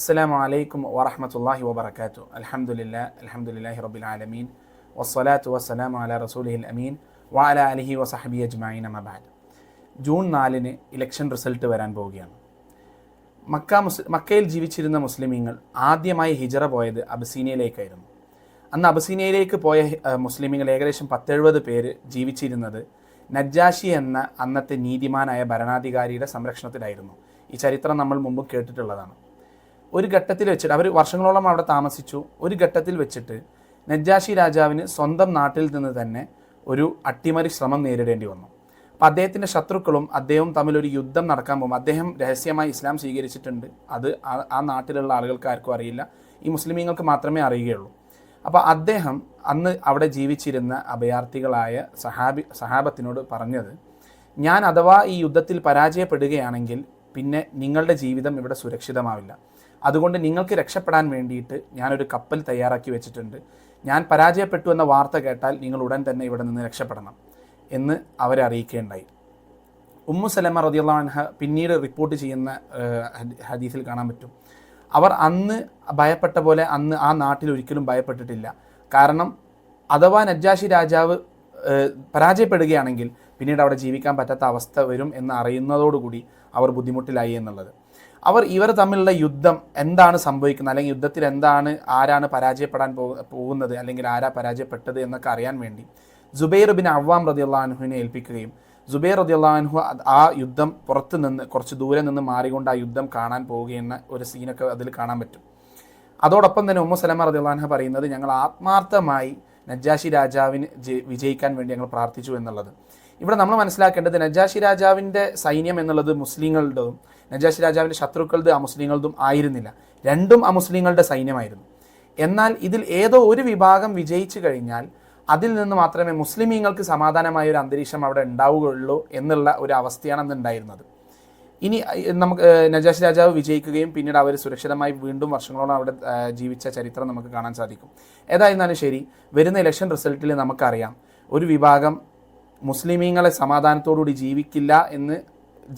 അസ്സാം അലൈക്കും വറഹമത്തല്ലാഹി വബർക്കാത്തു അലഹമുല്ലാ അലഹമുല്ലാഹി റബുൽ ആലമീൻ. വസ്സലാത്തു വസ്സലാം അല റസൂലിഹിൽ അമീൻ. വാല അലഹി വസഹബി അജ്മായിൻ അമബാദ് ജൂൺ നാലിന് ഇലക്ഷൻ റിസൾട്ട് വരാൻ പോവുകയാണ്. മക്ക മുസ് മക്കയിൽ ജീവിച്ചിരുന്ന മുസ്ലിമീങ്ങൾ ആദ്യമായി ഹിജറ പോയത് അബസീനയിലേക്കായിരുന്നു അന്ന് അബസീനയിലേക്ക് പോയ മുസ്ലിമീങ്ങൾ ഏകദേശം പത്തെഴുപത് പേര് ജീവിച്ചിരുന്നത് നജ്ജാഷി എന്ന അന്നത്തെ നീതിമാനായ ഭരണാധികാരിയുടെ സംരക്ഷണത്തിലായിരുന്നു. ഈ ചരിത്രം നമ്മൾ മുമ്പ് കേട്ടിട്ടുള്ളതാണ്. ഒരു ഘട്ടത്തിൽ വെച്ചിട്ട് അവർ വർഷങ്ങളോളം അവിടെ താമസിച്ചു. ഒരു ഘട്ടത്തിൽ വെച്ചിട്ട് നജ്ജാഷി രാജാവിന് സ്വന്തം നാട്ടിൽ നിന്ന് തന്നെ ഒരു അട്ടിമറി ശ്രമം നേരിടേണ്ടി വന്നു. അപ്പം അദ്ദേഹത്തിന്റെ ശത്രുക്കളും അദ്ദേഹവും തമ്മിലൊരു യുദ്ധം നടക്കാൻ പോകും. അദ്ദേഹം രഹസ്യമായി ഇസ്ലാം സ്വീകരിച്ചിട്ടുണ്ട്. അത് ആ നാട്ടിലുള്ള ആളുകൾക്ക് ആർക്കും അറിയില്ല. ഈ മുസ്ലിമീങ്ങൾക്ക് മാത്രമേ അറിയുകയുള്ളൂ. അപ്പോൾ അദ്ദേഹം അന്ന് അവിടെ ജീവിച്ചിരുന്ന അഭയാർത്ഥികളായ സഹാബി സഹാബത്തിനോട് പറഞ്ഞത് ഞാൻ അഥവാ ഈ യുദ്ധത്തിൽ പരാജയപ്പെടുകയാണെങ്കിൽ പിന്നെ നിങ്ങളുടെ ജീവിതം ഇവിടെ സുരക്ഷിതമാവില്ല. അതുകൊണ്ട് നിങ്ങൾക്ക് രക്ഷപ്പെടാൻ വേണ്ടിയിട്ട് ഞാനൊരു കപ്പൽ തയ്യാറാക്കി വെച്ചിട്ടുണ്ട്. ഞാൻ പരാജയപ്പെട്ടു എന്ന വാർത്ത കേട്ടാൽ നിങ്ങൾ ഉടൻ തന്നെ ഇവിടെ നിന്ന് രക്ഷപ്പെടണം എന്ന് അവരെ അറിയിക്കുകയുണ്ടായി ഉമ്മു സലമ റതിയുള്ള അൻഹ പിന്നീട് റിപ്പോർട്ട് ചെയ്യുന്ന ഹദീസിൽ കാണാൻ പറ്റും. അവർ അന്ന് ഭയപ്പെട്ട പോലെ അന്ന് ആ നാട്ടിൽ ഒരിക്കലും ഭയപ്പെട്ടിട്ടില്ല. കാരണം അഥവാ നജ്ജാഷി രാജാവ് പരാജയപ്പെടുകയാണെങ്കിൽ പിന്നീട് അവിടെ ജീവിക്കാൻ പറ്റാത്ത അവസ്ഥ വരും എന്ന് അറിയുന്നതോടുകൂടി അവർ ബുദ്ധിമുട്ടിലായി എന്നുള്ളത്. അവർ ഇവർ തമ്മിലുള്ള യുദ്ധം എന്താണ് സംഭവിക്കുന്നത്? അല്ലെങ്കിൽ യുദ്ധത്തിൽ എന്താണ് ആരാണ് പരാജയപ്പെടാൻ പോകുന്നത്? അല്ലെങ്കിൽ ആരാ പരാജയപ്പെട്ടത് എന്നൊക്കെ അറിയാൻ വേണ്ടി ജുബൈർ ബിൻ അവ്വാം റദിയുള്ളാൻഹുവിനെ ഏൽപ്പിക്കുകയും ജുബൈർ റദിയുള്ളാൻഹു ആ യുദ്ധം പുറത്ത് നിന്ന് കുറച്ച് ദൂരെ നിന്ന് മാറിക്കൊണ്ട് ആ യുദ്ധം കാണാൻ പോവുകയെന്ന ഒരു സീനൊക്കെ അതിൽ കാണാൻ പറ്റും. അതോടൊപ്പം തന്നെ ഉമ്മു സലമ റദിയുള്ളാൻഹ പറയുന്നത് ഞങ്ങൾ ആത്മാർത്ഥമായി നജ്ജാഷി രാജാവിന് വിജയിക്കാൻ വേണ്ടി ഞങ്ങൾ പ്രാർത്ഥിച്ചു എന്നുള്ളത്. ഇവിടെ നമ്മൾ മനസ്സിലാക്കേണ്ടത് നജ്ജാഷി രാജാവിന്റെ സൈന്യം എന്നുള്ളത് മുസ്ലിങ്ങളുടേതും നജ്ജാഷി രാജാവിന്റെ ശത്രുക്കളുടെ അമുസ്ലിങ്ങളതും ആയിരുന്നില്ല. രണ്ടും അമുസ്ലിങ്ങളുടെ സൈന്യമായിരുന്നു. എന്നാൽ ഇതിൽ ഏതോ ഒരു വിഭാഗം വിജയിച്ചു കഴിഞ്ഞാൽ അതിൽ നിന്ന് മാത്രമേ മുസ്ലിമീങ്ങൾക്ക് സമാധാനമായ ഒരു അന്തരീക്ഷം അവിടെ ഉണ്ടാവുകയുള്ളൂ എന്നുള്ള ഒരു അവസ്ഥയാണ് അന്ന് ഉണ്ടായിരുന്നത്. ഇനി നമുക്ക് നജാഷ് രാജാവ് വിജയിക്കുകയും പിന്നീട് അവർ സുരക്ഷിതമായി വീണ്ടും വർഷങ്ങളോളം അവിടെ ജീവിച്ച ചരിത്രം നമുക്ക് കാണാൻ സാധിക്കും. ഏതായിരുന്നാലും ശരി വരുന്ന ഇലക്ഷൻ റിസൾട്ടിൽ നമുക്കറിയാം ഒരു വിഭാഗം മുസ്ലിമീങ്ങളെ സമാധാനത്തോടുകൂടി ജീവിക്കില്ല എന്ന്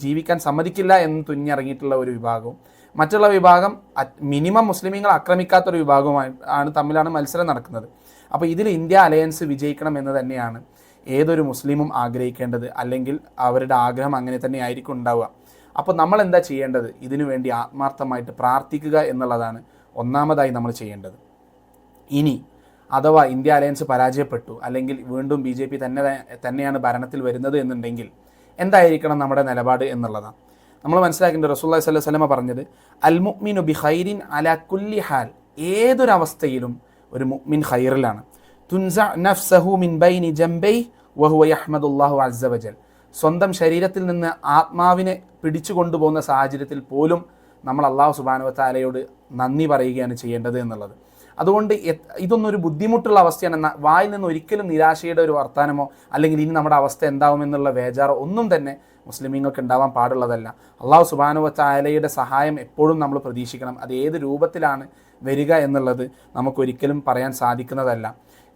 ജീവിക്കാൻ സമ്മതിക്കില്ല എന്ന് തുനിഞ്ഞിറങ്ങിയിട്ടുള്ള ഒരു വിഭാഗവും. മറ്റുള്ള വിഭാഗം മിനിമം മുസ്ലിമീങ്ങൾ ആക്രമിക്കാത്തൊരു വിഭാഗവുമായി ആണ് തമ്മിലാണ് മത്സരം നടക്കുന്നത്. അപ്പോൾ ഇതിൽ ഇന്ത്യ അലയൻസ് വിജയിക്കണം എന്ന് തന്നെയാണ് ഏതൊരു മുസ്ലിമും ആഗ്രഹിക്കേണ്ടത്. അല്ലെങ്കിൽ അവരുടെ ആഗ്രഹം അങ്ങനെ തന്നെ ആയിരിക്കും ഉണ്ടാവുക. അപ്പോൾ നമ്മൾ എന്താ ചെയ്യേണ്ടത്? ഇതിനു വേണ്ടി ആത്മാർത്ഥമായിട്ട് പ്രാർത്ഥിക്കുക എന്നുള്ളതാണ് ഒന്നാമതായി നമ്മൾ ചെയ്യേണ്ടത്. ഇനി അഥവാ ഇന്ത്യ അലയൻസ് പരാജയപ്പെട്ടു അല്ലെങ്കിൽ വീണ്ടും ബി ജെ പി തന്നെ തന്നെയാണ് ഭരണത്തിൽ വരുന്നത് എന്നുണ്ടെങ്കിൽ എന്തായിരിക്കണം നമ്മുടെ നിലപാട് എന്നുള്ളതാണ്. നമ്മൾ മനസ്സിലാക്കേണ്ട റസൂല്ലാ അലൈഹി വസല്ലമ പറഞ്ഞത് അൽ മുഅ്മിനു ബി ഖൈരിൻ അല കുല്ലി ഹാൽ ഏതൊരവസ്ഥയിലും ഒരു മുഅ്മിൻ ഖൈറിലാണ്. തുൻസ നഫ്സഹു മിൻ ബൈനി ജംബൈ വഹുവ യഹ്മദുല്ലാഹു അസ്സ വജൽ. സ്വന്തം ശരീരത്തിൽ നിന്ന് ആത്മാവിനെ പിടിച്ചു കൊണ്ടുപോകുന്ന സാഹചര്യത്തിൽ പോലും നമ്മൾ അള്ളാഹു സുബാനുവത്താലയോട് താലയോട് നന്ദി പറയുകയാണ് ചെയ്യേണ്ടത് എന്നുള്ളത്. അതുകൊണ്ട് ഇതൊന്നൊരു ബുദ്ധിമുട്ടുള്ള അവസ്ഥയാണ്. വായിൽ നിന്ന് ഒരിക്കലും നിരാശയുടെ ഒരു വർത്തമാനമോ അല്ലെങ്കിൽ ഇനി നമ്മുടെ അവസ്ഥ എന്താവുമെന്നുള്ള വേജാറോ ഒന്നും തന്നെ മുസ്ലിമീങ്ങൾക്ക് ഉണ്ടാവാൻ പാടുള്ളതല്ല. അള്ളാഹു സുബാനു താലയുടെ സഹായം എപ്പോഴും നമ്മൾ പ്രതീക്ഷിക്കണം. അത് ഏത് രൂപത്തിലാണ് വരിക എന്നുള്ളത് നമുക്കൊരിക്കലും പറയാൻ സാധിക്കുന്നതല്ല.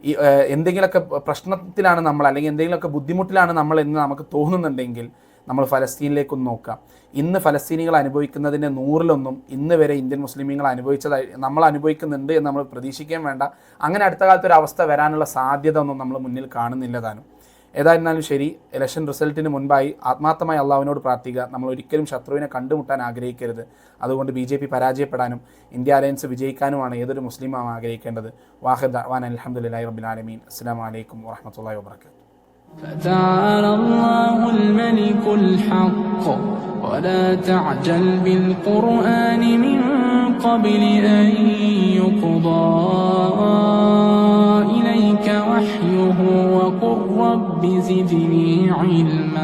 ഈ എന്തെങ്കിലുമൊക്കെ പ്രശ്നത്തിലാണ് നമ്മൾ അല്ലെങ്കിൽ എന്തെങ്കിലുമൊക്കെ ബുദ്ധിമുട്ടിലാണ് നമ്മൾ എന്ന് നമുക്ക് തോന്നുന്നുണ്ടെങ്കിൽ നമ്മൾ ഫലസ്തീനിലേക്കൊന്ന് നോക്കാം. ഇന്ന് ഫലസ്തീനികൾ അനുഭവിക്കുന്നതിന്റെ നൂറിലൊന്നും ഇന്ന് വരെ ഇന്ത്യൻ മുസ്ലിമീങ്ങൾ അനുഭവിച്ചതായി നമ്മൾ അനുഭവിക്കുന്നുണ്ട് എന്ന് നമ്മൾ പ്രതീക്ഷിക്കുകയും വേണ്ട. അങ്ങനെ അടുത്ത കാലത്ത് ഒരു അവസ്ഥ വരാനുള്ള സാധ്യത ഒന്നും നമ്മൾ മുന്നിൽ കാണുന്നില്ലതാനും ഏതായിരുന്നാലും ശരി ഇലക്ഷൻ റിസൾട്ടിന് മുൻപായി ആത്മാർത്ഥമായി അള്ളാവിനോട് പ്രാർത്ഥിക്കുക. നമ്മൾ ഒരിക്കലും ശത്രുവിനെ കണ്ടുമുട്ടാൻ ആഗ്രഹിക്കരുത്. അതുകൊണ്ട് ബി ജെ പി പരാജയപ്പെടാനും ഇന്ത്യ അലയൻസ് വിജയിക്കാനുമാണ് ഏതൊരു മുസ്ലിമാണ് ആഗ്രഹിക്കേണ്ടത്. വാഹിദ് അഹ്വാൻ അലഹമുല്ലാ റബിൻ ആലമീൻ. അസ്സാം വലൈക്കും വാഹമത്തല്ലാ വാബർക്കാത്തു الحق ولا تعجل بالقرآن من قبل أن يقضى إليك وحيه وقل رب زدني علما.